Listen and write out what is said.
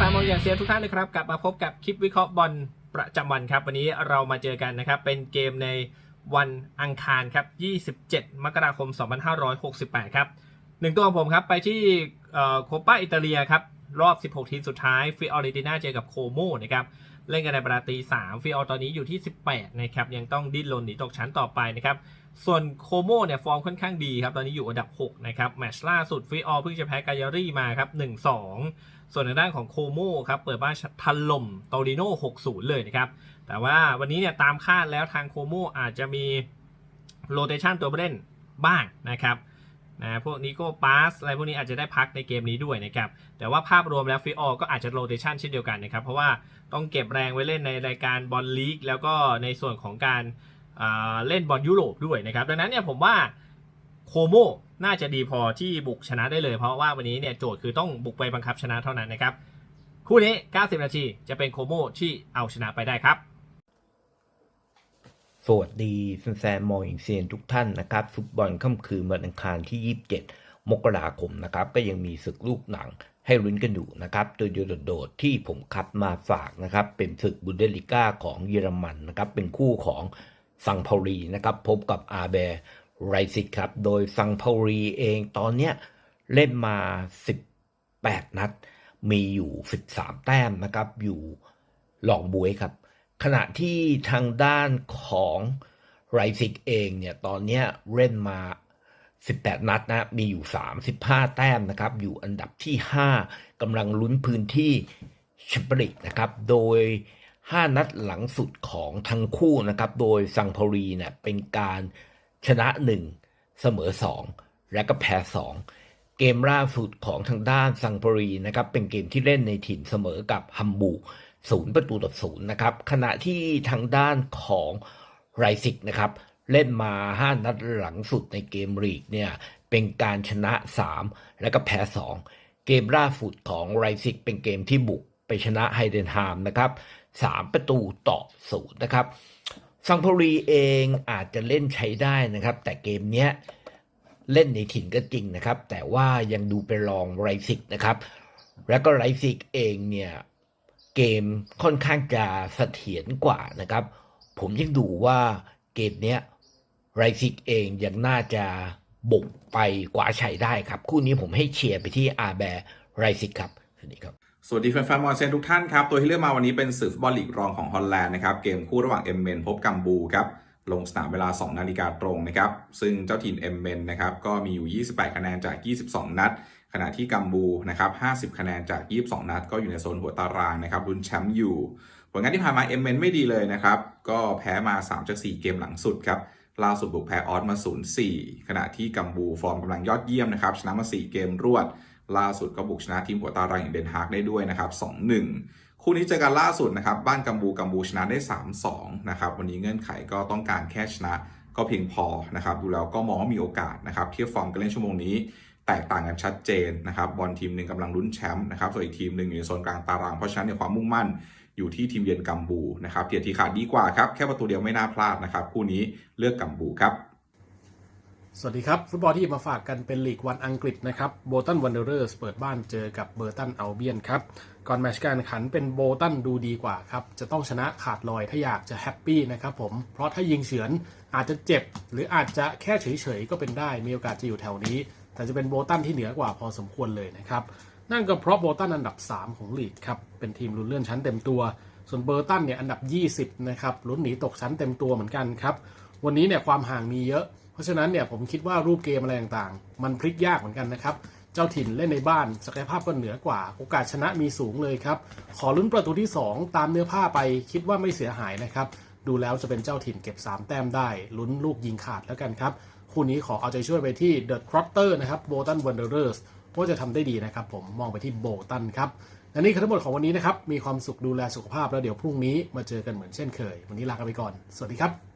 ฟนๆมองอย่างเซียนทุกท่านนะครับกลับมาพบกับคลิปวิเคราะห์บอลประจำวันครับ วันนี้เรามาเจอกันนะครับ เป็นเกมในวันอังคารครับ 27 มกราคม 2568 ครับหนึ่งตัวของผมครับ ไปที่โคปาอิตาเลียครับ รอบ 16 ทีมสุดท้ายฟิออริติน่าเจอกับโคโมนะครับ เล่นกันในประตี3ฟิออตอนนี้อยู่ที่ 18 นะครับ ยังต้องดิ้นรนหนีตกชั้นต่อไปนะครับ ส่วนโคโมเนี่ยฟอร์มค่อนข้างดีครับ ตอนนี้อยู่อันดับ 6 นะครับ แมชล่าสุดฟิออเพิ่งจะแพ้กายารี่มาครับ 1-2 ส่วนในด้านของโคโมครับ เปิดบ้านทันลมโตริโน่6-0 เลยนะครับ แต่ว่าวันนี้เนี่ยตามคาดแล้วทางโคโมอาจจะมีโรเตชันตัวผู้เล่นบ้างนะครับ นะพวกนิโก้ปาสอะไรพวกนี้อาจจะได้พักในเกมนี้ด้วยนะครับแต่ว่าภาพรวมแล้วฟิออก็อาจจะโรเตชันเช่นเดียวกันนะครับ เพราะว่าต้องเก็บแรงไว้เล่นในรายการบอลลีกแล้วก็ในส่วนของการเล่นบอลยุโรปด้วยนะครับ ดังนั้นเนี่ยผมว่าโคโมน่าจะดีพอที่บุกชนะได้เลย เพราะว่าวันนี้เนี่ยโจทย์คือต้องบุกไปบังคับชนะเท่านั้นนะครับคู่นี้ 90 นาทีจะเป็นโคโมที่เอาชนะไปได้ครับ สวัสดีแฟนๆมออิงเซียนทุกท่านนะครับฟุตบอลค่ำคืนวันอังคารที่ 27 มกราคมนะครับ ก็ยังมีศึกลูกหนังให้ลุ้นกันอยู่นะครับโดยโดดๆที่ผมคัดมาฝากนะครับ เป็นศึกบุนเดลิก้าของเยอรมันนะครับ เป็นคู่ของซังพารีนะครับ พบกับอาเบไรซิกครับ โดยซังพารีเองตอนเนี้ยเล่นมา 18 นัด มีอยู่ 13 แต้มนะครับ อยู่หลองบวยครับ ขณะที่ทางด้านของไรซิกเองเนี่ยตอนนี้เล่นมา 18 นัดนะมีอยู่ 35 แต้มนะครับ อยู่อันดับที่ 5กำลังลุ้นพื้นที่แชมเปี้ยนลีกนะครับ โดย 5 นัดหลังสุดของทั้งคู่นะครับ โดยซังพารีเนี่ยเป็นการชนะ 1 เสมอ 2 และก็แพ้ 2 เกมล่าสุดของทางด้านซังพารีนะครับ เป็นเกมที่เล่นในถิ่นเสมอกับฮัมบูร์ ศูนย์ประตูต่อศูนย์นะครับ ขณะที่ทางด้านของไรซิกนะครับ เล่นมา 5 นัดหลังสุดในเกมลีกเนี่ยเป็นการชนะ 3 และก็แพ้ 2 เกมล่าสุดของไรซิกเป็นเกมที่บุกไปชนะไฮเดนฮามนะครับ3 ประตูต่อศูนย์นะครับซังพรีเองอาจจะเล่นใช้ได้นะครับ แต่เกมเนี้ยเล่นในถิ่นก็จริงนะครับ แต่ว่ายังดูเป็นรองไรซิกนะครับ แล้วก็ไรซิกเองเนี่ย เกมค่อนข้างจะเสถียรกว่านะครับ ผมยังดูว่าเกมเนี้ยไรซิกเองยังน่าจะบุกไปกว่าชัยได้ครับ คู่นี้ผมให้เชียร์ไปที่อาแบร์ไรซิกครับสวัสดีครับสวัสดีแฟนๆมอลเซนทุกท่านครับ ตัวที่เลือกมาวันนี้เป็นสื่อฟุตบอลลีกรองของฮอลแลนด์นะครับ เกมคู่ระหว่างเอมเมนพบกัมบูครับ ลงสนามเวลา 2 นาฬิกาตรงนะครับ ซึ่งเจ้าถิ่นเอมเมนนะครับ ก็มีอยู่ 28 คะแนนจาก 22 นัด ขณะที่กัมบูนะครับ50 คะแนนจาก 22 นัด ก็อยู่ในโซนหัวตารางนะครับลุ้นแชมป์อยู่ ผลงานที่ผ่านมาเอ็มเมนไม่ดีเลยนะครับ ก็แพ้มา 3 จาก 4 เกมหลังสุดครับล่าสุดบุกแพ้ออสมา 0-4 ขณะที่กัมบูฟอร์มกำลังยอดเยี่ยมนะครับ ชนะมา 4 เกมรวด ล่าสุดก็บุกชนะทีมหัวตารางอย่างเดนฮากได้ด้วยนะครับ 2-1 คู่นี้เจอกันล่าสุดนะครับ บ้านกัมบูกัมบูชนะได้ 3-2 นะครับ วันนี้เงื่อนไขก็ต้องการแค่ชนะก็เพียงพอนะครับ ดูแล้วก็มองว่ามีโอกาสนะครับ เทียบฟอร์มการเล่นชั่วโมงนี้ แตกต่างกันชัดเจนนะครับบอลทีมหนึ่งกำลังลุ้นแชมป์นะครับส่วนอีกทีมหนึ่งอยู่ในโซนกลางตาราง เพราะฉะนั้นเนี่ยความมุ่งมั่นอยู่ที่ทีมเยือนกัมบูนะครับเทียทีขาดดีกว่าครับแค่ประตูเดียวไม่น่าพลาดนะครับคู่นี้เลือกกัมบูครับสวัสดีครับ ฟุตบอลที่มาฝากกันเป็นลีกวันอังกฤษนะครับโบตันวันเดอร์สเปิดบ้านเจอกับเบอร์ตันเอัลเบียนครับ ก่อนแมตช์การขันเป็นโบตันดูดีกว่าครับ จะต้องชนะขาดลอยถ้าอยากจะแฮปปี้นะครับผม เพราะถ้ายิงเฉือนอาจจะเจ็บ หรืออาจจะแค่เฉยๆก็เป็นได้มีโอกาสจะอยู่แถวนี้ แต่จะเป็นโบตันที่เหนือกว่าพอสมควรเลยนะครับ นั่นก็เพราะโบตันอันดับ 3 ของลีกครับ เป็นทีมลุ้นเลื่อนชั้นเต็มตัว ส่วนเบอร์ตันเนี่ยอันดับ 20 นะครับลุ้นหนีตกชั้นเต็มตัวเหมือนกันครับ วันนี้เนี่ยความห่างมีเยอะ เพราะฉะนั้นเนี่ยผมคิดว่ารูปเกมอะไรต่างๆ มันพลิกยากเหมือนกันนะครับ เจ้าถิ่นเล่นในบ้านศักยภาพก็เหนือกว่า โอกาสชนะมีสูงเลยครับ ขอลุ้นประตูที่ 2 ตามเนื้อผ้าไปคิดว่าไม่เสียหายนะครับ ดูแล้วจะเป็นเจ้าถิ่นเก็บ 3 แต้มได้ลุ้นลูกยิงขาดแล้วกันครับ คู่นี้ขอเอาใจช่วยไปที่เดอะครอปเตอร์นะครับโบตันวันเดอร์สว่าจะทำได้ดีนะครับ ผมมองไปที่โบตันครับและนี่คือทั้งหมดของวันนี้นะครับ มีความสุขดูแลสุขภาพแล้วเดี๋ยวพรุ่งนี้มาเจอกันเหมือนเช่นเคย วันนี้ลากันไปก่อน สวัสดีครับ